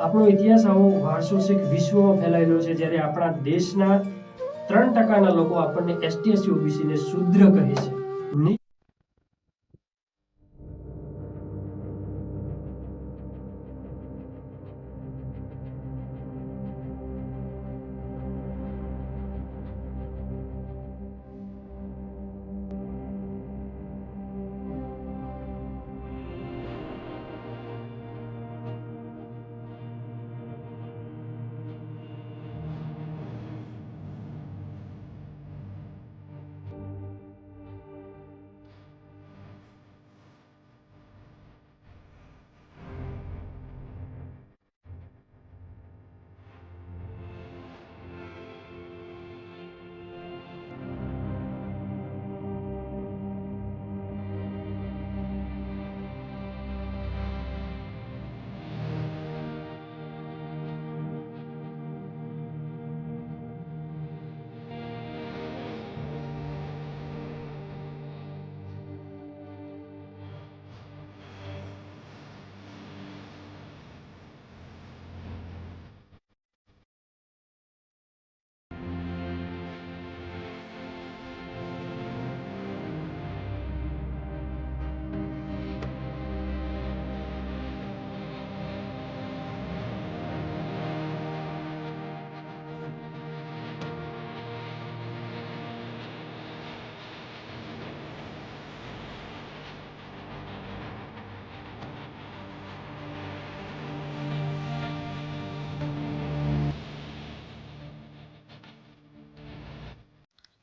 આપણો ઇતિહાસ આવો વારસો છે વિશ્વમાં ફેલાયેલો છે, જ્યારે આપણા દેશના ત્રણ ટકાના લોકો આપણને એસટી એસસી ઓબીસીને શુદ્ર કહે છે.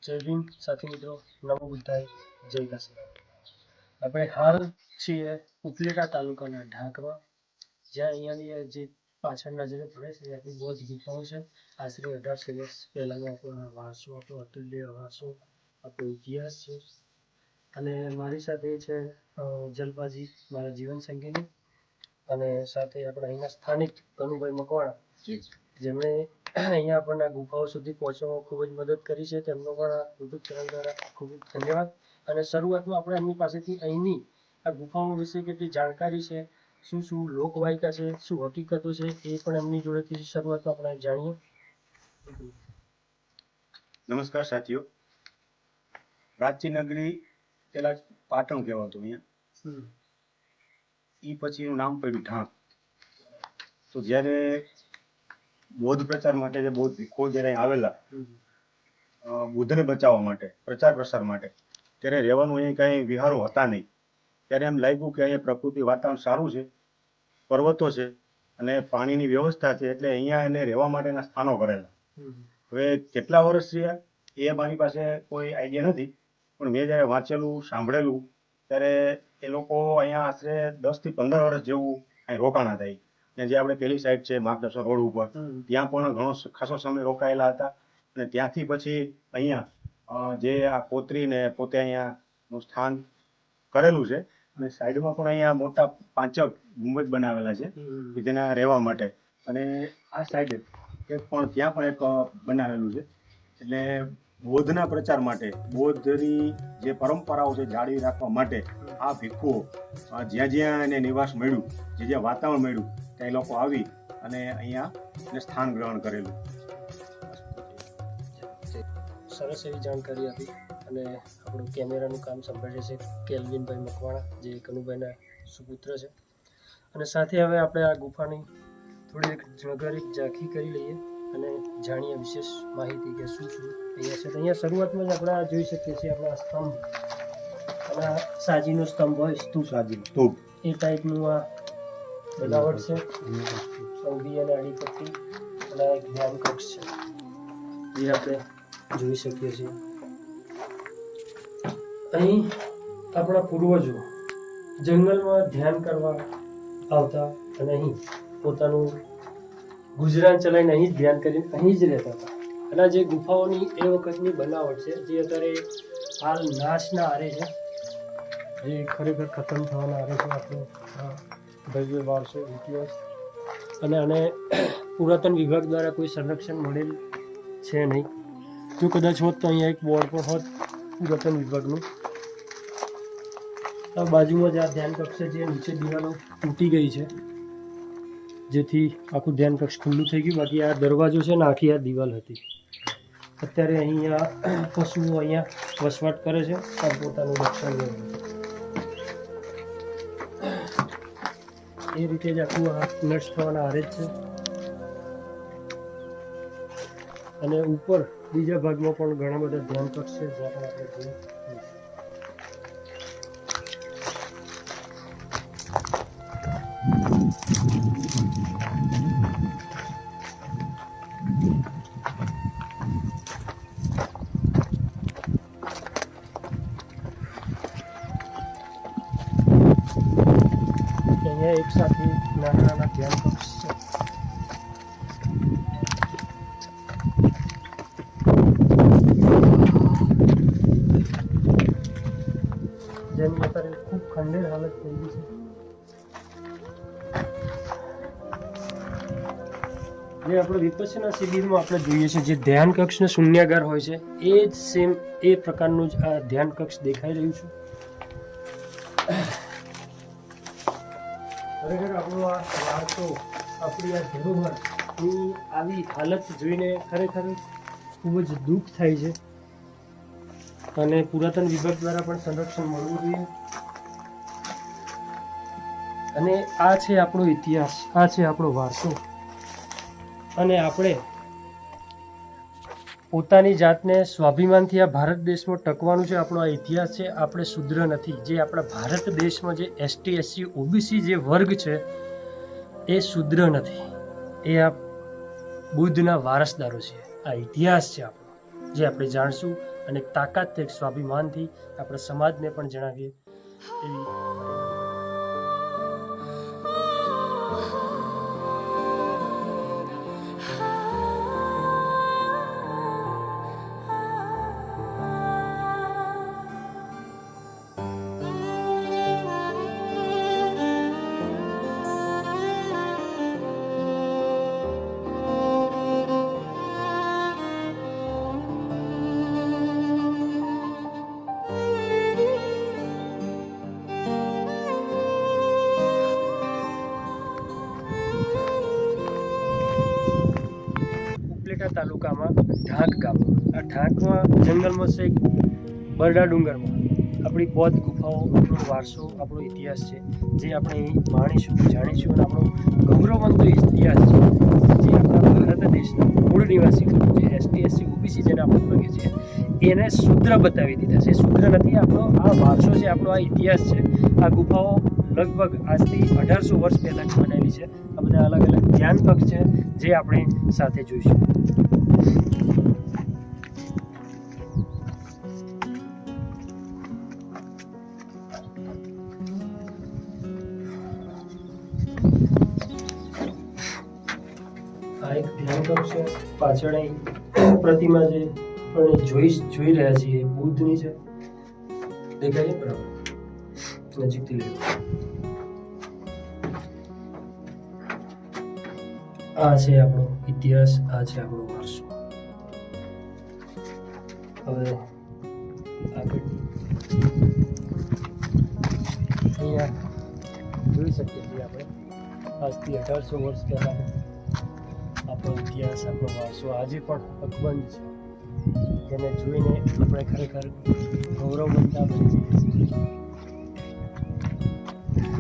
જય ભીમ. સાથી મિત્રો નમો બુદ્ધાય. જય કાશી આપણે હાલ છીએ ઉપલેટા તાલુકાના ઢાંકમાં જ્યાં અહીંયાની જે પાછળના નજરે પડે છે ત્યાંથી બહુ જ ગુફાઓ છે. આશરે અઢારસો વર્ષ પહેલાંનો આપણો વારસો આપણો અતુલ્ય વારસો આપણો ઇતિહાસ છે. અને મારી સાથે છે જલબાજી જલપાજી મારા જીવન સંગીની. અને સાથે આપણા અહીંના સ્થાનિક કનુભાઈ મકવાણા. જેમણે અહીંયા આપણને ગુફાઓ સુધી પહોંચવામાં ખૂબ જ મદદ કરી છે. તેમનો પણ આ યુટ્યુબ ચેનલ દ્વારા ખૂબ જ ધન્યવાદ. અને શરૂઆતમાં આપણે એમની પાસેથી અહીંની આ ગુફાઓ વિશે કેટલી જાણકારી છે શું શું લોકવાયકા છે શું હકીકતો છે એ પણ એમની જોડેથી શરૂઆતમાં આપણે જાણીએ. નમસ્કાર સાથીઓ. પ્રાચીન નગરી પેલા પાટણ કહેવાતું અહીંયા. એ પછી એનું નામ પડ્યું ઢાંક. તો જ્યારે બૌદ્ધ પ્રચાર માટે જે બૌદ્ધ ભિક્ષુઓ જ્યારે આવેલા બુદ્ધને બચાવવા માટે પ્રચાર પ્રસાર માટે ત્યારે રહેવાનું અહીં કાંઈ વિહારો હતા નહીં. ત્યારે એમ લાગ્યું કે અહીંયા પ્રકૃતિ વાતાવરણ સારું છે પર્વતો છે અને પાણીની વ્યવસ્થા છે એટલે અહીંયા એને રહેવા માટેના સ્થાનો કરેલા. હવે કેટલા વર્ષ રહ્યા એ મારી પાસે કોઈ આઈડિયા નથી પણ મેં જ્યારે વાંચેલું સાંભળેલું ત્યારે એ લોકો અહીંયા આશરે દસથી પંદર વર્ષ જેવું અહીં રોકાણા ઈ. ને જે આપણે પેલી સાઈડ છે માર્ગદર્શન રોડ ઉપર ત્યાં પણ ઘણો ખાસો સમય રોકાયેલા હતા. અને ત્યાંથી પછી અહીંયા જે આ કોતરીને પોતે અહીંયાનું સ્થાન કરેલું છે અને સાઈડમાં પણ અહીંયા મોટા પાંચક ગુંબજ બનાવેલા છે તેના જેના રહેવા માટે. અને આ સાઈડે પણ ત્યાં પણ એક બનાવેલું છે. એટલે બૌદ્ધના પ્રચાર માટે બૌદ્ધની જે પરંપરાઓ છે, જાળવી રાખવા માટે આ ભિક્ષુઓ જ્યાં જ્યાં એને નિવાસ મળ્યું, જે જ્યાં વાતાવરણ મળ્યું, ત્યાં એ લોકો આવી અને અહીંયા સ્થાન ગ્રહણ કરેલું. સરસ એવી જાણકારી આપી અને આપણું કેમેરાનું કામ સંભાળે છે કેલ્વિનભાઈ મકવાણા, જે કનુભાઈના સુપુત્ર છે. અને સાથે હવે આપણે આ ગુફાની થોડી એક જગરીક ઝાંખી કરી લઈએ. અને જાણીએ વિશેષ માહિતી કે શું શું અહીંયા છે. તો અહીંયા શરૂઆતમાં જ આપણે જોઈ શકીએ છીએ આપણા સ્તંભ. આપણા સાજીનો સ્તંભ હોય સ્તૂપ. સાજી સ્તૂપ. એ ટાઈપનું આ બનાવટ છે. ઊભી અને આડી પટ્ટી અને એક ધ્યાન કક્ષ છે. જે આપણે જોઈ શકીએ છીએ. અહીં આપણા પૂર્વજો જંગલમાં ધ્યાન કરવા આવતા અને અહીં પોતાનું ગુજરાન ચલાવીને અહીં જ ધ્યાન કરીને અહીં જ રહેતા હતા. અને જે ગુફાઓની એ વખતની બનાવટ છે જે અત્યારે હાલ નાશના આરે છે. જે ખરેખર ખતમ થવાના આરે છે. આપણો ભવ્ય વારસો ઇતિહાસ. અને આને પુરાતન વિભાગ દ્વારા કોઈ સંરક્ષણ મળેલ છે નહીં. જો કદાચ હોત તો અહીંયા એક બોર્ડ પણ હોત પુરાતન વિભાગનું. આ બાજુમાં જ આ ધ્યાન કક્ષ જે નીચે દિવાલો તૂટી ગઈ છે. જેથી આખું ધ્યાન કક્ષ ખુલ્લું થઈ ગયું. બાકી આ દરવાજો છે ને, આખી આ દિવાલ હતી. અત્યારે અહીંયા પશુઓ અહીંયા વસવાટ કરે છે. આ પોતાનું રક્ષણ એ રીતે જ આખું આ નર્સ થવાના આરે જ છે. અને ઉપર બીજા ભાગમાં પણ ઘણા બધા ધ્યાન કક્ષ છે, જ્યાં પણ આપણે જોઈ જેની અત્યારે ખૂબ ખંડેર હાલત થઈ ગઈ છે. જે આપણે વિપસ્યના શિબિરમાં આપણે જોઈએ છે જે ધ્યાન કક્ષને શૂન્યાગાર હોય છે, એ જ સેમ એ પ્રકારનું જ આ ધ્યાન કક્ષ દેખાઈ રહ્યું છે. ખરેખર આપણો આ વારસો આપણી આ ધરોહરની આવી હાલત જોઈને ખરેખર ખૂબ જ દુઃખ થાય છે. અને પુરાતન વિભાગ દ્વારા પણ સંરક્ષણ મળવું જોઈએ. અને આ છે આપણો ઇતિહાસ, આ છે આપણો વારસો. અને આપણે પોતાની જાતને સ્વાભિમાનથી આ ભારત દેશમાં ટકવાનું છે. આપણો આ ઇતિહાસ છે, આપણે શુદ્ર નથી. જે આપણા ભારત દેશમાં જે એસટી એસસી ઓબીસી જે વર્ગ છે, એ શુદ્ર નથી. એ આ બુદ્ધના વારસદારો છે. આ ઇતિહાસ છે આપણો, જે આપણે જાણશું. અને તાકાત એક સ્વાભિમાનથી આપણા સમાજને પણ જણાવીએ. એવી તાલુકામાં ઢાંક ગામ. આ ઢાંકમાં જંગલમાં છે બરડા ડુંગરમાં. આપણી બૌદ્ધ ગુફાઓ, આપણો વારસો, આપણો ઇતિહાસ છે, જે આપણે માણીશું, જાણીશું અને આપણો ગૌરવવંતો ઇતિહાસ છે, જે આપણા ભારત દેશના મૂળ નિવાસી જે એસટી, એસસી, ઓબીસી જેને આપણે કહીએ છીએ, એને સૂત્ર બતાવી દીધા છે. સૂત્ર નથી, આપણો આ વારસો છે, આપણો આ ઇતિહાસ છે. આ ગુફાઓ લગભગ આજથી અઢારસો વર્ષ પહેલાંની બનેલી છે. આ બધા અલગ અલગ ધ્યાન કક્ષ છે જે આપણે સાથે જોઈશું. એક ધ્યાન છે. પાછળ પ્રતિમા જે આપણે જોઈ જોઈ રહ્યા છીએ, બુદ્ધની છે. દેખાય બરાબર. નજીકથી લેવું આ છે આપણો ઇતિહાસ, આ છે આપણો વારસો. હવે આગળ. અહીંયા જોઈ શકીએ છીએ આપણે. આજથી અઢારસો વર્ષ પહેલાં આપણો ઇતિહાસ, આપણો વારસો આજે પણ અકબંધ છે. જેને જોઈને આપણે ખરેખર ગૌરવ બનતા બની જઈએ છીએ.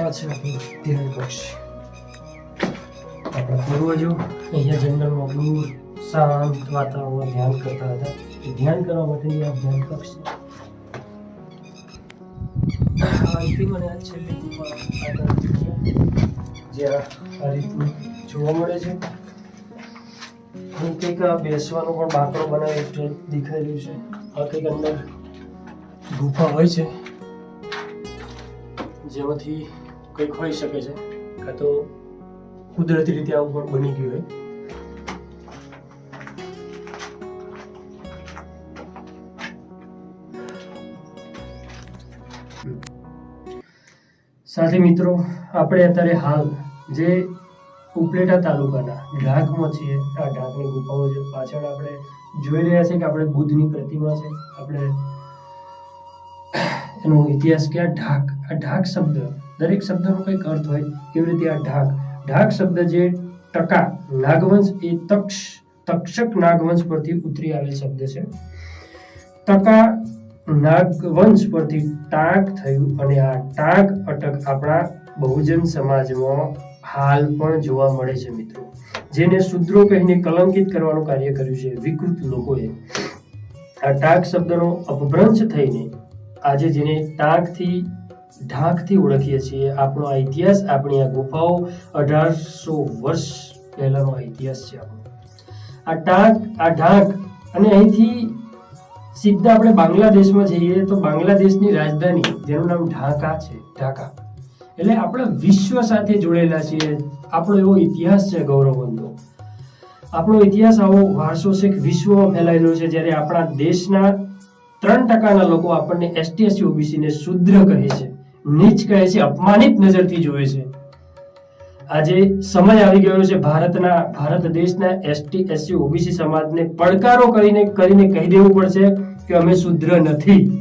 આ છે આપણું ધ્યાન કક્ષ આપણા પૂર્વજો અહીંયા જંગલમાં દૂર, શાંત વાતાવરણમાં ધ્યાન કરતા હતા. એ ધ્યાન કરવા માટે આ ધ્યાન પક્ષ અંતિમ અને છેલ્લી જ્યાં આ રીતનું જોવા મળે છે. આ બેસવાનું પણ બાકડો બનાવી એટલે દેખાઈ રહ્યું છે. આ કંઈક અંદર ગુફા હોય છે. જેમાંથી કંઈક હોઈ શકે છે. કાં તો કુદરતી રીતે આવું પણ બની ગયું હોય. સાથે મિત્રો, આપણે અત્યારે હાલ જે ઉપલેટા તાલુકાના ઢાકમાં છીએ, આ ઢાકની ગુફાઓ છે પાછળ આપણે જોઈ રહ્યા છીએ કે આપણે બુદ્ધની પ્રતિમા છે, આપણે એનો ઇતિહાસ કે આ ઢાક. આ ઢાક શબ્દ દરેક શબ્દનો કંઈક અર્થ હોય એવી રીતે આ ઢાક? ઢાક શબ્દ જે ટકા નાગવંશ એ તક્ષ, તક્ષક નાગવંશ પરથી ઉતરી આવેલ શબ્દ છે. ટકા નાગવંશ પરથી ટાંક થયું અને આ ટાંક અટક આપણા બહુજન સમાજમાં હાલ પણ જોવા મળે છે, મિત્રો. જેને શુદ્રો કહીને કલંકિત કરવાનું કાર્ય કર્યું છે વિકૃત લોકોએ. આ ટાંક શબ્દનો અપભ્રંશ થઈને આજે જેને ટાંકથી ઢાકથી ઓળખીએ છીએ. આપણો આ ઇતિહાસ, આપણી આ ગુફાઓ અઢારસો વર્ષ પહેલાનો આ ઇતિહાસ છે આપણો. આ ટાંક આ ઢાંક, અને અહીંથી સીધા આપણે બાંગ્લાદેશમાં જઈએ તો બાંગ્લાદેશની રાજધાની, જેનું નામ ઢાકા છે, ઢાકા. એટલે આપણે વિશ્વ સાથે જોડેલા છીએ. આપણો એવો ઇતિહાસ છે ગૌરવવંતો. આપણો ઇતિહાસ આવો વારસો છે વિશ્વમાં ફેલાયેલો છે, જ્યારે આપણા દેશના ત્રણ ટકાના લોકો આપણને એસટી એસસી ઓબીસી શુદ્ર કહે છે. નીચ કહે છે, અપમાનિત નજરથી જોવે છે. આજે સમય આવી ગયો છે, ભારતના, ભારત દેશના એસટી, એસસી, ઓબીસી સમાજને પડકારો કરીને કરીને કહી દેવું પડશે કે અમે શુદ્ર નથી.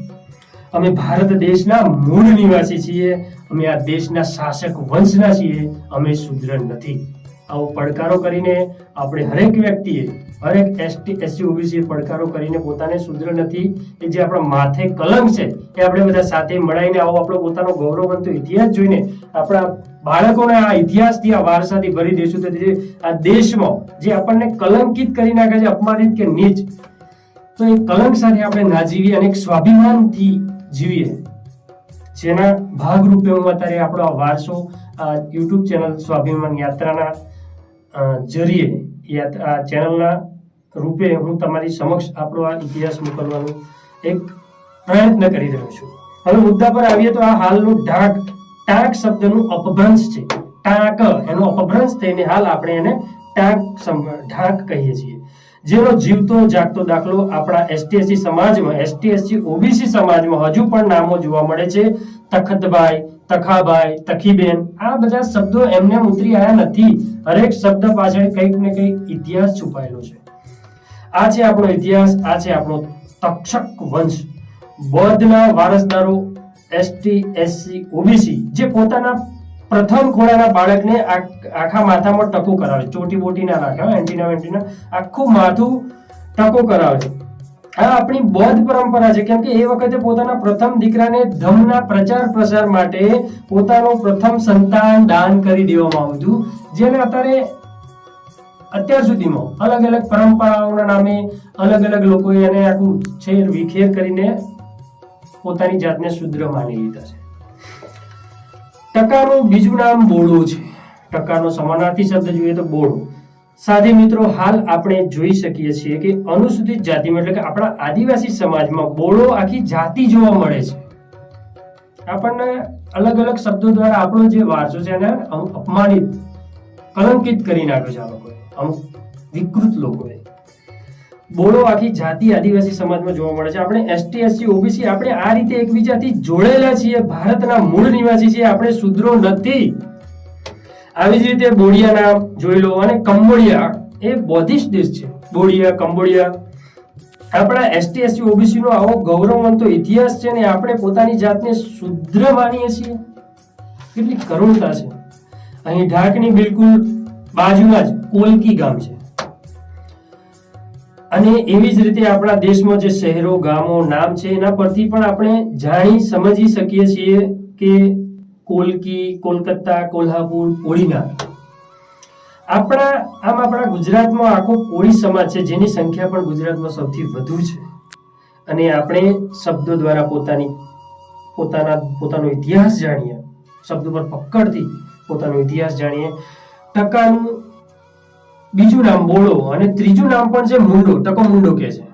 અમે ભારત દેશના મૂળ નિવાસી છીએ, અમે આ દેશના શાસક વંશના છીએ, અમે શુદ્ર નથી. આવો પડકારો કરીને આપણે હરેક વ્યક્તિએ, હરેક એસટી એસસી ઓબીસી પડકારો કરીને પોતાને શુદ્ર નથી. એ જે આપણા માથે કલંક છે, એ આપણે બધા સાથે મળાઈને આવો આપણો પોતાનો ગૌરવવંતો ઇતિહાસ જોઈને આપણા બાળકોને આ ઇતિહાસથી, આ વારસાથી ભરી દઈશું. તો આ દેશમાં જે આપણને કલંકિત કરી નાખે છે, અપમાનિત કે નીચ, તો એ કલંક સાથે આપણે ના જીવીએ અને સ્વાભિમાનથી જીવીએ. જેના ભાગરૂપે હું અત્યારે આપણો આ વારસો યુટ્યુબ ચેનલ સ્વાભિમાન યાત્રાના જરીએ. યા ચેનલના રૂપે હું તમારી સમક્ષ આપણો આ ઇતિહાસ મોકલવાનો એક પ્રયત્ન કરી રહ્યો છું. હવે મુદ્દા પર આવીએ તો આ હાલનું ઢાક, ટાંક શબ્દનું અપભ્રંશ છે. ટાંક, એનો અપભ્રંશ થઈને હાલ આપણે એને ટાંક ઢાક કહીએ છીએ. જેનો જીવતો જાગતો દાખલો આપણા એસટીએસસી સમાજમાં એસટીએસસી ઓબીસી સમાજમાં હજુ પણ નામો જોવા મળે છે. તખતભાઈ તખાભાઈ, તખીબેન, આ બધા શબ્દો એમને ઉતરી આવ્યા નથી. હરેક શબ્દ પાછળ કંઈક ને કંઈક ઇતિહાસ છુપાયેલો છે. આ છે આપણો ઇતિહાસ, આ છે આપણો તક્ષક વંશ. બૌદ્ધના વારસદારો એસટી એસસી ઓબીસી જે પોતાના પ્રથમ ખોળાના બાળકને આખા માથામાં ટકો કરાવે ચોટી બોટી ના રાખે એન્ટીના વેન્ટીના આખું માથું ટકો કરાવે આ આપણી બૌદ્ધ પરંપરા છે, કેમ કે એ વખતે પોતાના પ્રથમ દીકરાને ધર્મના પ્રચાર પ્રસાર માટે પોતાનો પ્રથમ સંતાન દાન કરી દેવામાં આવ્યું હતું, જેને અત્યારે અત્યાર સુધીમાં અલગ અલગ પરંપરાઓના નામે અલગ અલગ લોકોએ એને આખું છેર વિખેર કરીને પોતાની જાતને શુદ્ર માની લીધા છે. ટકાનું બીજું નામ બોડો છે. ટકાનો સમાનાર્થી શબ્દ જોઈએ તો બોડો. સાથે મિત્રો, હાલ આપણે જોઈ શકીએ છીએ કે અનુસૂચિત જાતિમાં, એટલે કે આપણા આદિવાસી સમાજમાં બોળો આખી જાતિ જોવા મળે છે. આપણને અલગ અલગ શબ્દો દ્વારા આપણો જે વારસો છે એને અપમાનિત, કલંકિત કરી નાખ્યો છે આ લોકોએ, અમુક વિકૃત લોકોએ. બોળો આખી જાતિ આદિવાસી સમાજમાં જોવા મળે છે. આપણે એસટી એસસી ઓબીસી આપણે આ રીતે એકબીજાથી જોડેલા છીએ. ભારતના મૂળ નિવાસી છીએ. આપણે શુદ્રો નથી. આવી જ રીતે બોડિયા નામ જોઈ લો અને કંબોડિયા, એ બૌદ્ધિસ્ટ દેશ છે. બોડિયા, કંબોડિયા. આપણા એસટી એસસી ઓબીસી નો આવો ગૌરવવંતો ઇતિહાસ છે ને, આપણે પોતાની જાતને શુદ્ર માનીએ છીએ. કેટલી કરુણતા છે. અહીં ઢાકની બિલકુલ બાજુમાં જ કોલકી ગામ છે. અને એવી જ રીતે આપણા દેશમાં જે શહેરો, ગામો, નામ છે, એના પરથી પણ આપણે જાણી સમજી શકીએ છીએ કે કોલકી કોલકાતા, કોલ્હાપુર કોળીના આપણા, આમ આપણા ગુજરાતમાં આખો કોળી સમાજ છે, જેની સંખ્યા પણ ગુજરાતમાં સૌથી વધુ છે. અને આપણે શબ્દો દ્વારા પોતાની, પોતાના, પોતાનો ઇતિહાસ જાણીએ. શબ્દો પર પકડથી પોતાનો ઇતિહાસ જાણીએ. ટકાનું બીજું નામ બોળો અને ત્રીજું નામ પણ છે મુંડો. ટકો મુંડો કે છે.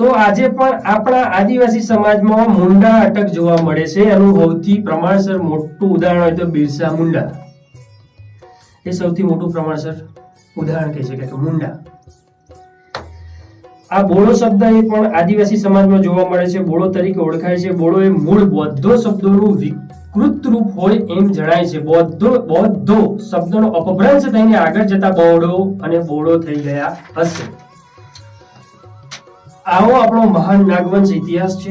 તો આજે પણ આપણા આદિવાસી સમાજમાં મુંડા અટક જોવા મળે છે. એનું સૌથી પ્રમાણસર મોટું ઉદાહરણ હોય તો બિરસા મુંડા. એ સૌથી મોટું પ્રમાણસર ઉદાહરણ કહી શકાય મુંડા. આ બોળો શબ્દ એ પણ આદિવાસી સમાજમાં જોવા મળે છે. બોળો તરીકે ઓળખાય છે. બોળો એ મૂળ બૌદ્ધો શબ્દોનું વિકૃત રૂપ હોય એમ જણાય છે. બૌદ્ધો બૌદ્ધો શબ્દનો અપભ્રંશ થઈને આગળ જતા બોડો અને બોળો થઈ ગયા હશે. આવો આપણો મહાન નાગવંશ ઇતિહાસ છે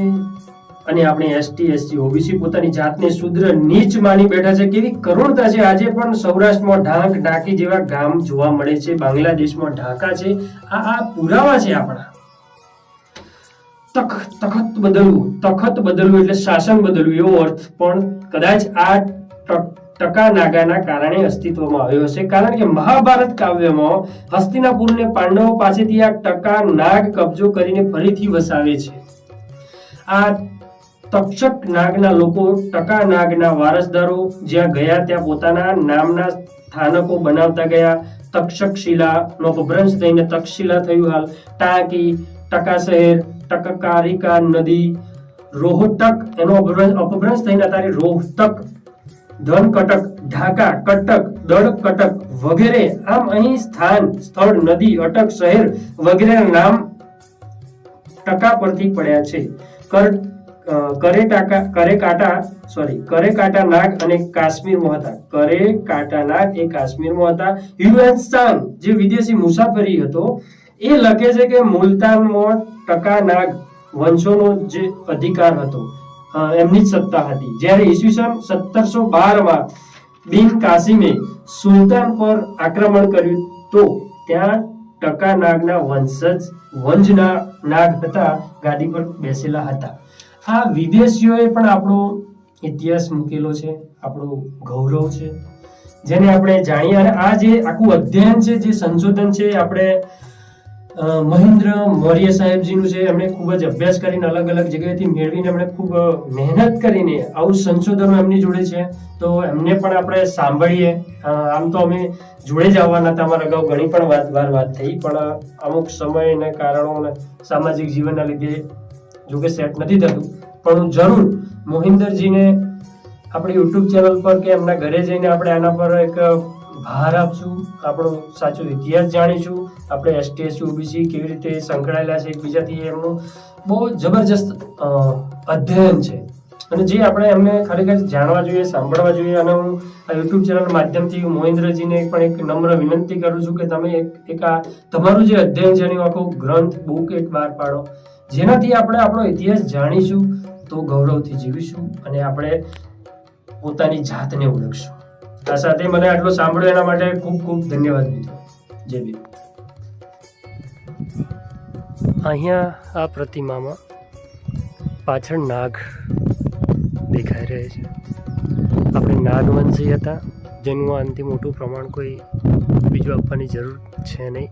અને આપણે એસટી, એસસી, ઓબીસી પોતાની જાતને શુદ્ર નીચ માની બેઠા છે. કેવી કરુણતા છે. આજે પણ સૌરાષ્ટ્રમાં ઢાંક ઢાંકી જેવા ગામ જોવા મળે છે. બાંગ્લાદેશમાં ઢાકા છે. આ આ પુરાવા છે આપણા. તખ તખત બદલવું. તખત બદલવું એટલે શાસન બદલવું. એવો અર્થ પણ કદાચ આ ટકા નાગાના કારણે અસ્તિત્વમાં આવ્યો હશે. કારણ કે મહાભારત કાવ્યમાં હસ્તિનાપુરને પાંડવો પાસેથી આ ટકા નાગ કબજો કરીને ફરીથી વસાવે છે. આ તક્ષક નાગના લોકો ટકા નાગના વારસદારો જ્યાં ગયા ત્યાં પોતાના નામના સ્થાનકો બનાવતા ગયા. તક્ષકશિલા નો અપભ્રંશ થઈને તક્ષશિલા થયું હાલ. ટાંકી ટકા શહેર ટકકારિકા નદી, રોહતક એનો અપભ્રંશ થઈને અત્યારે રોહતક ધન કટક, ઢાકા, કટક, દળ કટક વગેરે. આમ અહીં સ્થાન, સ્થળ, નદી, અટક શહેર વગેરેના નામ ટકા પરથી પડ્યા છે. કર કરે ટાકા કરે કાટા સોરી કરે કાટા નાગ અને કાશ્મીરમાં હતા કરે કાટા નાગ એ કાશ્મીરમાં હતા યુએન જે વિદેશી મુસાફરી હતો, એ લખે છે કે મુલતાનમાં ટકા નાગ વંશોનો જે અધિકાર હતો. એમની જ સત્તા હતી. જ્યારે ઈસવીસન સત્તરસો બારમાં બિન કાસિમે સુલતાન પર આક્રમણ કર્યું, તો ત્યાં ટકા નાગના વંશજ, વંજના નાગ હતા, ગાદી પર બેસેલા હતા. આ વિદેશીઓએ પણ આપણો ઇતિહાસ મૂકેલો છે, આપણો ગૌરવ છે. જેને આપણે જાણીએ. અને આ જે આખું અધ્યયન છે, જે સંશોધન છે આપણે મહેન્દ્ર મૌર્ય સાહેબજીનું છે એમણે ખૂબ જ અભ્યાસ કરીને અલગ અલગ જગ્યાએથી મેળવીને એમણે ખૂબ મહેનત કરીને આવું સંશોધનો એમની જોડે છે, તો એમને પણ આપણે સાંભળીએ. આમ તો અમે જોડે જ આવવાના હતા, અમારા અગાઉ ઘણી પણ વાત, વાર, વાત થઈ, પણ અમુક સમય અને કારણો સામાજિક જીવનના લીધે જો કે સેટ નથી થતું. પણ હું જરૂર મોહિન્દરજીને આપણી યુટ્યુબ ચેનલ પર કે એમના ઘરે જઈને આપણે આના પર એક ભાર આપશું. આપણો સાચો ઇતિહાસ જાણીશું. આપણે એસટી ઓબીસી કેવી રીતે સંકળાયેલા છે એકબીજાથી એમનું બહુ જબરજસ્ત અધ્યયન છે. અને જે આપણે એમને ખરેખર જાણવા જોઈએ, સાંભળવા જોઈએ અને હું આ યુટ્યુબ ચેનલ માધ્યમથી હું મોહિન્દ્રજીને પણ એક નમ્ર વિનંતી કરું છું કે તમે એક એક આ તમારું જે અધ્યયન છે એનું આખો ગ્રંથ, બુક એક બહાર પાડો. જેનાથી આપણે આપણો ઇતિહાસ જાણીશું, તો ગૌરવથી જીવીશું અને આપણે પોતાની જાતને ઓળખશું. આ સાથે મને આટલો સાંભળ્યો એના માટે ખૂબ ખૂબ ધન્યવાદ મિત્રો. જય બી અહીંયા આ પ્રતિમામાં પાછળ નાગ દેખાઈ રહે છે. આપણે નાગવંશી હતા, જેનું આ મોટું પ્રમાણ કોઈ બીજું આપવાની જરૂર છે નહીં.